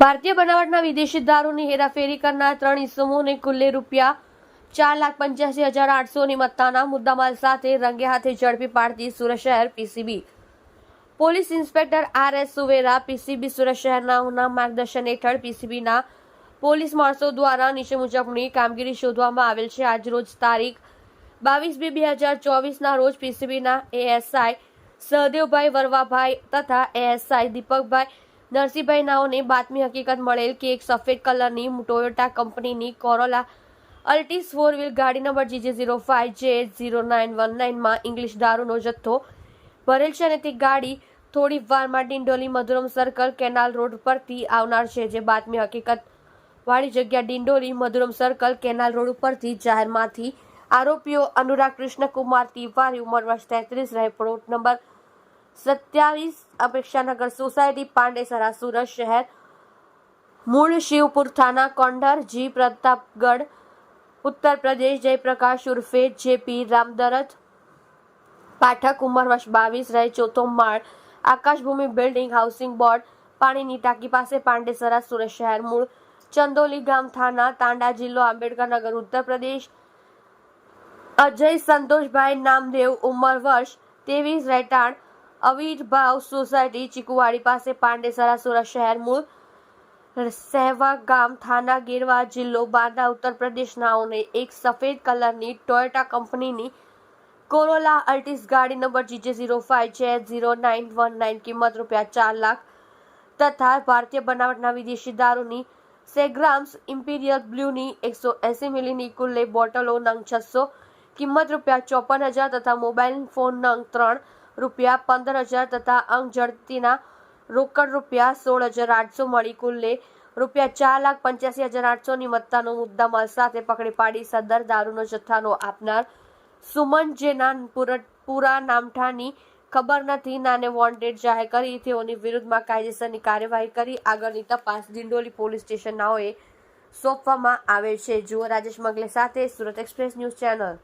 ભારતીય બનાવટના વિદેશી દારૂની હેરાફેરી કરનાર ત્રણ ઇસમોને કુલ્લે રૂપિયા ચાર લાખ પંચ્યાસી હજાર આઠસોની મત્તાના મુદ્દામાલ સાથે રંગે હાથે ઝડપી પાડતી સુરત શહેર PCB. Police inspector R S Suvera PCB Surat શહેરના માર્ગદર્શન હેઠળ પીસીબીના પોલીસ માણસો દ્વારા નીચે મુજબની કામગીરી શોધવામાં આવેલ છે. આજરોજ તારીખ બાવીસ બે બે હજાર ચોવીસના રોજ પીસીબીના એએસઆઈ સહદેવભાઈ વરવાભાઈ તથા એએસઆઈ દીપકભાઈ નરસિંહભાઈ નાઓને બાતમી હકીકત મળેલ કે એક સફેદ કલરની ટોયોટા કંપનીની કોરોલા અલ્ટિસ ફોર વ્હીલ ગાડી number GJ zero five J zero nine one નાઇનમાં English દારૂનો જથ્થો ભરેલ છે અને તે ગાડી થોડી વારમાં Dindoli Madhuram circle canal road પરથી આવનાર છે, જે બાતમી હકીકત વાળી જગ્યા Dindoli Madhuram circle canal road ઉપરથી જાહેરમાંથી આરોપીઓ અનુરાગ કૃષ્ણકુમાર તિવારી, ઉંમર વર્ષ તેત્રીસ રહે પ્લોટ નંબર સત્યાવીસ અપેક્ષાનગર સોસાયટી પાંડેસરા સુરત શહેર મૂળ શિવપુર થાના કોંઢર જી પ્રતાપગઢ ઉત્તર પ્રદેશ જયપ્રકાશ ઉર્ફે જેપી રામદરત પાઠક ઉંમર વર્ષ બાવીસ રહે ચોથો માળ આકાશભૂમિ બિલ્ડિંગ હાઉસિંગ બોર્ડ પાણીની ટાંકી પાસે પાંડેસરા સુરત શહેર મૂળ ચંદોલી ગામ થાના તાંડા જિલ્લો આંબેડકરનગર ઉત્તર પ્રદેશ અજય સંતોષભાઈ નામદેવ ઉંમર વર્ષ ત્રેવીસ રહેઠાણ અવીરભાવ સોસાયટી ચીકુવાડી પાસે પાંડેસરા સુરત શહેર મૂળ સહેવા ગામ થાના ગેરવા જિલ્લો બાંદા ઉત્તર પ્રદેશનાઓને એક સફેદ કલરની ટોયોટા કંપનીની કોરોલા અલ્ટિસ ગાડી નંબર જીજે ઝીરો ફાઇવ છે. ઝીરો નાઇન વન નાઇન કિંમત રૂપિયા ચાર લાખ તથા ભારતીય બનાવટના વિદેશી દારૂની સેગ્રામ્સ ઇમ્પિરિયલ બ્લ્યુની એકસો એંસી મિલીની કુલ્લે બોટલો નંગ છસો કિંમત રૂપિયા ચોપન હજાર તથા મોબાઈલ ફોન નંગ ત્રણ રૂપિયા પંદર હજાર તથા અંગ જડતીના રોકડ રૂપિયા સોળ હજાર આઠસો મળી કુલ્લે રૂપિયા ચાર લાખ પંચ્યાસી હજાર આઠસોની મત્તાનો મુદ્દામાલ સાથે પકડી પાડી સદર દારૂનો જથ્થાનો આપનાર સુમન જેના પુર- પુરા નામઠાની ખબર નથી. નાને વોન્ટેડ જાહેર કરી. તેઓની વિરુદ્ધમાં કાયદેસરની કાર્યવાહી કરી. આગળની તપાસ દિંડોલી પોલીસ સ્ટેશનનાઓએ સોંપવામાં આવે છે. જુઓ રાજેશ મંગલે સાથે સુરત એક્સપ્રેસ ન્યૂઝ ચેનલ.